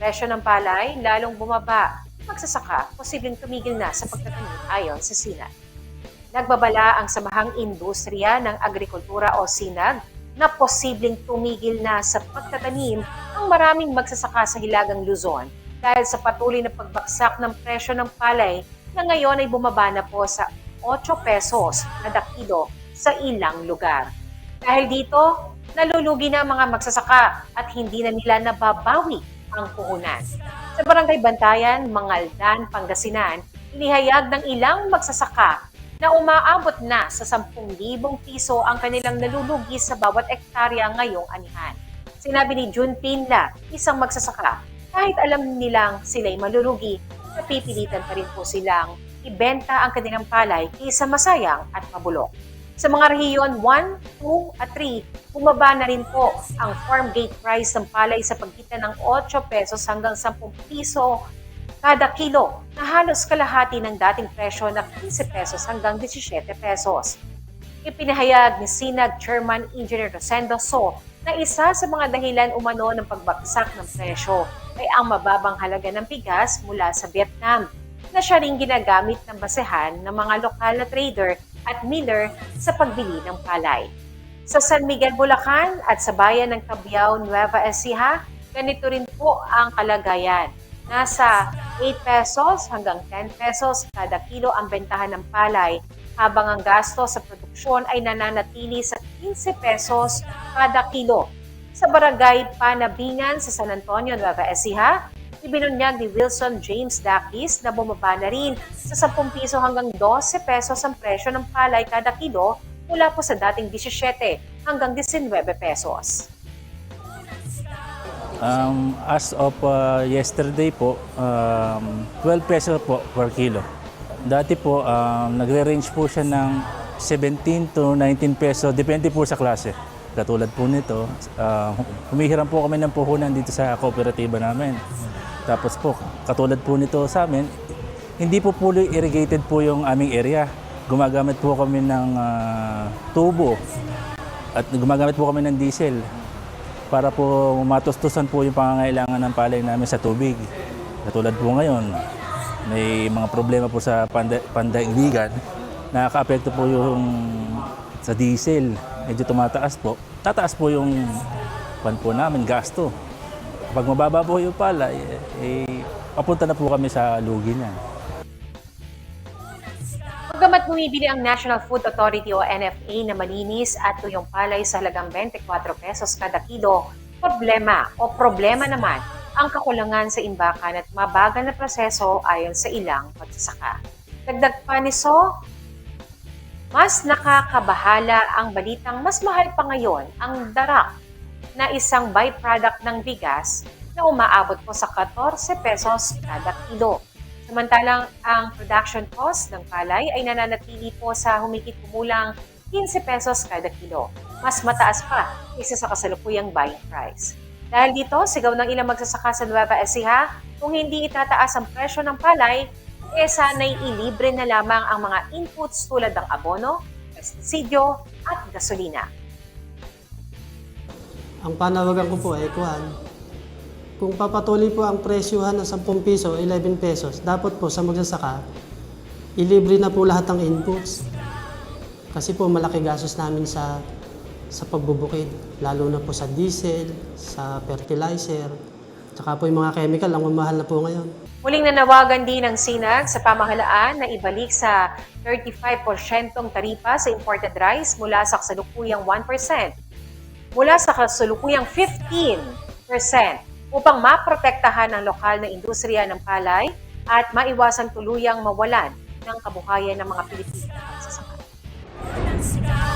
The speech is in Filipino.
presyo ng palay lalong bumaba, magsasaka posibleng tumigil na sa pagtatanim ayon sa SINAG. Nagbabala ang Samahang Industriya ng Agrikultura o SINAG na posibleng tumigil na sa pagtatanim ang maraming magsasaka sa Hilagang Luzon dahil sa patuloy na pagbaksak ng presyo ng palay na ngayon ay bumaba na po sa 8 pesos na dakido sa ilang lugar. Dahil dito, nalulugi na ang mga magsasaka at hindi na nila nababawi ang puhunan. Sa Barangay Bantayan, Mangaldan, Pangasinan, inihayag ng ilang magsasaka na umaabot na sa 10,000 piso ang kanilang nalulugi sa bawat ektarya ngayong anihan. Sinabi ni June Pinla, isang magsasaka, kahit alam nilang sila'y malulugi, napipilitan pa rin po silang ibenta ang kanilang palay kaysa masayang at mabulok. Sa mga rehiyon 1, 2 at 3, bumaba na rin po ang farm gate price ng palay sa pagitan ng 8 pesos hanggang 10 piso kada kilo na halos kalahati ng dating presyo na 15 pesos hanggang 17 pesos. Ipinahayag ni Sinag Chairman Engineer Rosendo So na isa sa mga dahilan umano ng pagbagsak ng presyo ay ang mababang halaga ng bigas mula sa Vietnam na siya rin ginagamit ng basehan ng mga lokal na trader at miller sa pagbili ng palay. Sa San Miguel, Bulacan at sa bayan ng Cabiao, Nueva Ecija, ganito rin po ang kalagayan. Nasa 8 pesos hanggang 10 pesos kada kilo ang bentahan ng palay, habang ang gasto sa produksyon ay nananatili sa 15 pesos kada kilo. Sa barangay Panabingan sa San Antonio, Nueva Ecija, ibinunyag ni Wilson James Dakis na bumaba na rin sa 10 piso hanggang 12 pesos ang presyo ng palay kada kilo mula po sa dating 17 hanggang 19 pesos. Um, as of uh, yesterday po, um, 12 pesos po per kilo. Dati po, um, nagre-range po siya ng 17 to 19 peso, depende po sa klase. Katulad po nito, uh, humihiram po kami ng puhunan dito sa kooperatiba namin. Tapos po, katulad po nito sa amin, hindi po fully irrigated po yung aming area. Gumagamit po kami ng ah, tubo at gumagamit po kami ng diesel para po matustusan po yung pangangailangan ng palay namin sa tubig. Katulad po ngayon, may mga problema po sa panda- pandaigdigan, nakaka-apekto po yung sa diesel. Medyo tumataas po. Tataas po yung pan po namin, gasto. Pag mababa po yung palay, eh, eh, papunta na po kami sa lugi niyan. Bagamat bumibili ang National Food Authority o NFA na malinis at tuyong palay sa halagang 24 pesos kada kilo, problema o problema naman ang kakulangan sa imbakan at mabagal na proseso ayon sa ilang magsasaka. Dagdag pa ni So, mas nakakabahala ang balitang mas mahal pa ngayon ang darak na isang byproduct ng bigas na umaabot po sa 14 pesos kada kilo. Samantalang ang production cost ng palay ay nananatili po sa humigit kumulang 15 pesos kada kilo. Mas mataas pa kaysa sa kasalukuyang buying price. Dahil dito, sigaw ng ilang magsasaka sa Nueva Ecija, kung hindi itataas ang presyo ng palay, eh sana'y ilibre na lamang ang mga inputs tulad ng abono, pestisidyo at gasolina. Ang panawagan ko po ay kuhan. Kung papatuloy po ang presyuhan ng 10 piso, 11 pesos, dapat po sa magsasaka, ilibre na po lahat ng inputs. Kasi po malaki gastos namin sa sa pagbubukid, lalo na po sa diesel, sa fertilizer, tsaka po yung mga chemical, ang mamahal na po ngayon. Muling nanawagan din ng SINAG sa pamahalaan na ibalik sa 35% taripa sa imported rice mula sa kasalukuyang 1% mula sa kasalukuyang 15% upang maprotektahan ang lokal na industriya ng palay at maiwasan tuluyang mawalan ng kabuhayan ng mga Pilipino.